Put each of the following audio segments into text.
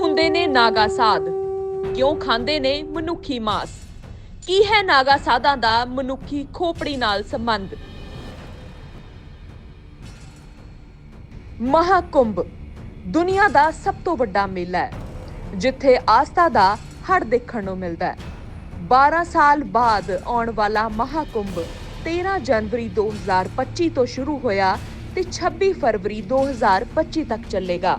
ਹੁੰਦੇ ਨੇ ਨਾਗਾ ਸਾਧ ਕਿਉਂ ਖਾਂਦੇ ਨੇ ਮਨੁੱਖੀ ਮਾਸ? ਕੀ ਹੈ ਨਾਗਾ ਸਾਧਾਂ ਦਾ ਮਨੁੱਖੀ ਖੋਪੜੀ ਨਾਲ ਸੰਬੰਧ? ਮਹਾਕੁੰਭ ਦੁਨੀਆ ਦਾ ਸਭ ਤੋਂ ਵੱਡਾ ਮੇਲਾ ਹੈ, ਜਿੱਥੇ ਆਸਥਾ ਦਾ ਹੜ ਦੇਖਣ ਨੂੰ ਮਿਲਦਾ ਹੈ। 12 ਸਾਲ ਬਾਅਦ ਆਉਣ ਵਾਲਾ ਮਹਾਕੁੰਭ 13 ਜਨਵਰੀ 2025 ਤੋਂ ਸ਼ੁਰੂ ਹੋਇਆ ਤੇ 26 ਫਰਵਰੀ 2025 ਤੱਕ ਚੱਲੇਗਾ।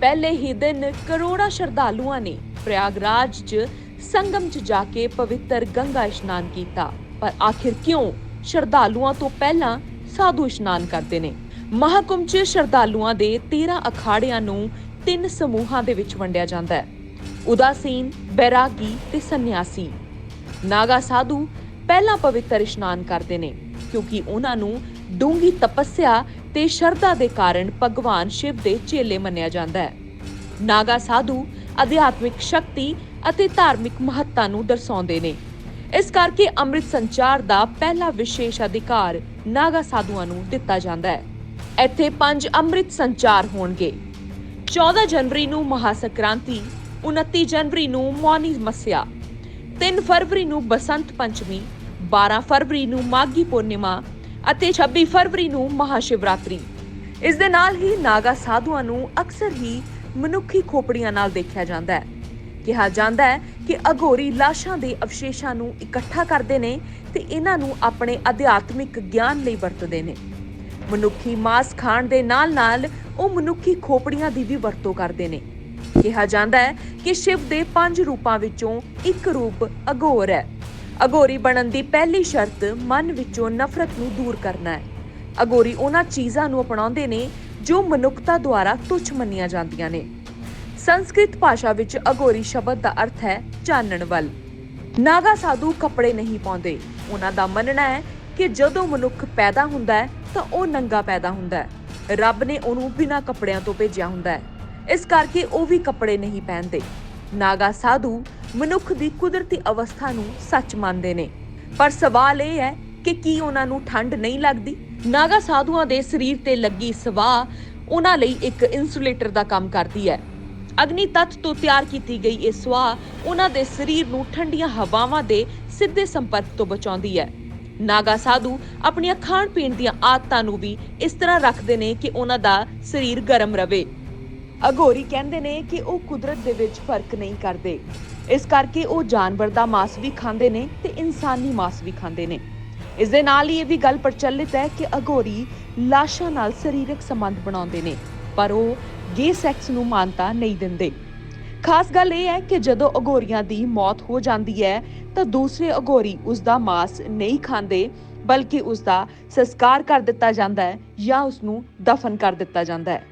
ਪਹਿਲੇ ਹੀ ਦਿਨ ਕਰੋੜਾਂ ਸ਼ਰਧਾਲੂਆਂ ਨੇ ਪ੍ਰਯਾਗਰਾਜ 'ਚ ਸੰਗਮ 'ਚ ਜਾ ਕੇ ਪਵਿੱਤਰ ਗੰਗਾ ਇਸ਼ਨਾਨ ਕੀਤਾ। ਪਰ ਆਖਿਰ ਕਿਉਂ ਸ਼ਰਧਾਲੂਆਂ ਤੋਂ ਪਹਿਲਾਂ ਸਾਧੂ ਇਸ਼ਨਾਨ ਕਰਦੇ ਨੇ? ਮਹਾਕੁੰਭ 'ਚ ਸ਼ਰਧਾਲੂਆਂ ਦੇ 13 ਅਖਾੜਿਆਂ ਨੂੰ ਤਿੰਨ ਸਮੂਹਾਂ ਦੇ ਵਿੱਚ ਵੰਡਿਆ ਜਾਂਦਾ ਹੈ। ਉਦਾਸੀਨ, ਬੈਰਾਗੀ ਤੇ ਸੰਨਿਆਸੀ। ਨਾਗਾ ਸਾਧੂ ਪਹਿਲਾਂ ਪਵਿੱਤਰ ਇਸ਼ਨਾਨ ਕਰਦੇ ਨੇ। ਕਿਉਂਕਿ ਉਹਨਾਂ ਨੂੰ ਡੂੰਗੀ ਤਪੱਸਿਆ ਤੇ ਸ਼ਰਧਾ ਦੇ ਕਾਰਨ ਭਗਵਾਨ ਸ਼ਿਵ ਦੇ ਚੇਲੇ ਮੰਨਿਆ ਜਾਂਦਾ ਹੈ। ਨਾਗਾ ਸਾਧੂ ਅਧਿਆਤਮਿਕ ਸ਼ਕਤੀ ਅਤੇ ਧਾਰਮਿਕ ਮਹੱਤਤਾ ਨੂੰ ਦਰਸਾਉਂਦੇ ਨੇ। ਇਸ ਕਰਕੇ ਅੰਮ੍ਰਿਤ ਸੰਚਾਰ ਦਾ ਪਹਿਲਾ ਵਿਸ਼ੇਸ਼ ਅਧਿਕਾਰ ਨਾਗਾ ਸਾਧੂਆਂ ਨੂੰ ਦਿੱਤਾ ਜਾਂਦਾ ਹੈ। ਇੱਥੇ ਪੰਜ ਅੰਮ੍ਰਿਤ ਸੰਚਾਰ ਹੋਣਗੇ। 14 ਜਨਵਰੀ ਨੂੰ ਮਹਾਸੰਕ੍ਰਾਂਤੀ 29 ਜਨਵਰੀ ਨੂੰ ਮੌਨੀ ਮੱਸਿਆ 3 ਫਰਵਰੀ ਨੂੰ ਬਸੰਤ ਪੰਚਮੀ 12 ਫਰਵਰੀ ਨੂੰ ਮਾਘੀ ਪੂਰਨਿਮਾ ਅਤੇ 26 ਫਰਵਰੀ ਨੂੰ ਮਹਾਸ਼ਿਵਰਾਤਰੀ। ਇਸ ਦੇ ਨਾਲ ਹੀ ਨਾਗਾ ਸਾਧੂਆਂ ਨੂੰ ਅਕਸਰ ਹੀ ਮਨੁੱਖੀ ਖੋਪੜੀਆਂ ਨਾਲ ਦੇਖਿਆ ਜਾਂਦਾ ਹੈ। ਕਿਹਾ ਜਾਂਦਾ ਹੈ ਕਿ ਅਘੋਰੀ ਲਾਸ਼ਾਂ ਦੇ ਅਵਸ਼ੇਸ਼ਾਂ ਨੂੰ ਇਕੱਠਾ ਕਰਦੇ ਨੇ ਤੇ ਇਹਨਾਂ ਨੂੰ ਆਪਣੇ ਅਧਿਆਤਮਿਕ ਗਿਆਨ ਲਈ ਵਰਤਦੇ ਨੇ। ਮਨੁੱਖੀ ਮਾਸ ਖਾਣ ਦੇ ਨਾਲ-ਨਾਲ ਉਹ ਮਨੁੱਖੀ ਖੋਪੜੀਆਂ ਦੀ ਵੀ ਵਰਤੋਂ ਕਰਦੇ ਨੇ। ਕਿਹਾ ਜਾਂਦਾ ਹੈ ਕਿ ਸ਼ਿਵ ਦੇ ਪੰਜ ਰੂਪਾਂ ਵਿੱਚੋਂ ਇੱਕ ਰੂਪ ਅਘੋਰ ਹੈ। ਅਘੋਰੀ ਬਣਨ ਦੀ ਪਹਿਲੀ ਸ਼ਰਤ ਮਨ ਵਿੱਚੋਂ ਨਫ਼ਰਤ ਨੂੰ ਦੂਰ ਕਰਨਾ ਹੈ। ਅਘੋਰੀ ਉਹਨਾਂ ਚੀਜ਼ਾਂ ਨੂੰ ਅਪਣਾਉਂਦੇ ਨੇ ਜੋ ਮਨੁੱਖਤਾ ਦੁਆਰਾ ਤੁੱਛ ਮੰਨੀਆਂ ਜਾਂਦੀਆਂ ਨੇ। ਸੰਸਕ੍ਰਿਤ ਭਾਸ਼ਾ ਵਿੱਚ ਅਗੋਰੀ ਸ਼ਬਦ ਦਾ ਅਰਥ ਹੈ ਚਾਨਣ ਵੱਲ। ਨਾਗਾ ਸਾਧੂ ਕੱਪੜੇ ਨਹੀਂ ਪਾਉਂਦੇ। ਉਹਨਾਂ ਦਾ ਮੰਨਣਾ ਹੈ ਕਿ ਜਦੋਂ ਮਨੁੱਖ ਪੈਦਾ ਹੁੰਦਾ ਹੈ, ਤਾਂ ਉਹ ਨੰਗਾ ਪੈਦਾ ਹੁੰਦਾ ਹੈ। ਰੱਬ ਨੇ ਉਹਨੂੰ ਬਿਨਾਂ ਕੱਪੜਿਆਂ ਤੋਂ ਭੇਜਿਆ ਹੁੰਦਾ ਹੈ। ਇਸ ਕਰਕੇ ਉਹ ਵੀ ਕੱਪੜੇ ਨਹੀਂ ਪਹਿਨਦੇ। ਨਾਗਾ ਸਾਧੂ ਮਨੁੱਖ ਦੀ ਕੁਦਰਤੀ ਅਵਸਥਾ ਨੂੰ ਸੱਚ ਮੰਨਦੇ ਨੇ। ਪਰ ਸਵਾਲ ਇਹ ਹੈ ਕਿ ਕੀ ਉਹਨਾਂ ਨੂੰ ਠੰਡ ਨਹੀਂ ਲੱਗਦੀ? ਨਾਗਾ ਸਾਧੂਆਂ ਦੇ ਸਰੀਰ ਤੇ ਲੱਗੀ ਸਵਾਹ ਉਹਨਾਂ ਲਈ ਇੱਕ ਇਨਸੂਲੇਟਰ ਦਾ ਕੰਮ ਕਰਦੀ ਹੈ। ਅਗਨੀ ਤੱਤ ਤੋਂ ਤਿਆਰ ਕੀਤੀ ਗਈ ਇਹ ਸਵਾਹ ਉਹਨਾਂ ਦੇ ਸਰੀਰ ਨੂੰ ਠੰਡੀਆਂ ਹਵਾਵਾਂ ਦੇ ਸਿੱਧੇ ਸੰਪਰਕ ਤੋਂ ਬਚਾਉਂਦੀ ਹੈ। ਨਾਗਾ ਸਾਧੂ ਆਪਣੀਆਂ ਖਾਣ ਪੀਣ ਦੀਆਂ ਆਦਤਾਂ ਨੂੰ ਵੀ ਇਸ ਤਰ੍ਹਾਂ ਰੱਖਦੇ ਨੇ ਕਿ ਉਹਨਾਂ ਦਾ ਸਰੀਰ ਗਰਮ ਰਵੇ। ਅਘੋਰੀ ਕਹਿੰਦੇ ਨੇ ਕਿ ਉਹ ਕੁਦਰਤ ਦੇ ਵਿੱਚ ਫ਼ਰਕ ਨਹੀਂ ਕਰਦੇ। ਇਸ ਕਰਕੇ ਉਹ ਜਾਨਵਰ ਦਾ ਮਾਸ ਵੀ ਖਾਂਦੇ ਨੇ ਤੇ ਇਨਸਾਨੀ ਮਾਸ ਵੀ ਖਾਂਦੇ ਨੇ। ਇਸ ਦੇ ਨਾਲ ਹੀ ਇਹ ਵੀ ਗੱਲ ਪ੍ਰਚਲਿਤ ਹੈ ਕਿ ਅਘੋਰੀ ਲਾਸ਼ਾਂ ਨਾਲ ਸਰੀਰਕ ਸੰਬੰਧ ਬਣਾਉਂਦੇ ਨੇ, ਪਰ ਉਹ ਗੇ ਸੈਕਸ ਨੂੰ ਮਾਨਤਾ ਨਹੀਂ ਦਿੰਦੇ। ਖਾਸ ਗੱਲ ਇਹ ਹੈ ਕਿ ਜਦੋਂ ਅਘੋਰੀਆਂ ਦੀ ਮੌਤ ਹੋ ਜਾਂਦੀ ਹੈ, ਤਾਂ ਦੂਸਰੇ ਅਘੋਰੀ ਉਸ ਦਾ ਮਾਸ ਨਹੀਂ ਖਾਂਦੇ, ਬਲਕਿ ਉਸ ਦਾ ਸੰਸਕਾਰ ਕਰ ਦਿੱਤਾ ਜਾਂਦਾ ਹੈ ਜਾਂ ਉਸ ਨੂੰ ਦਫਨ ਕਰ ਦਿੱਤਾ ਜਾਂਦਾ ਹੈ।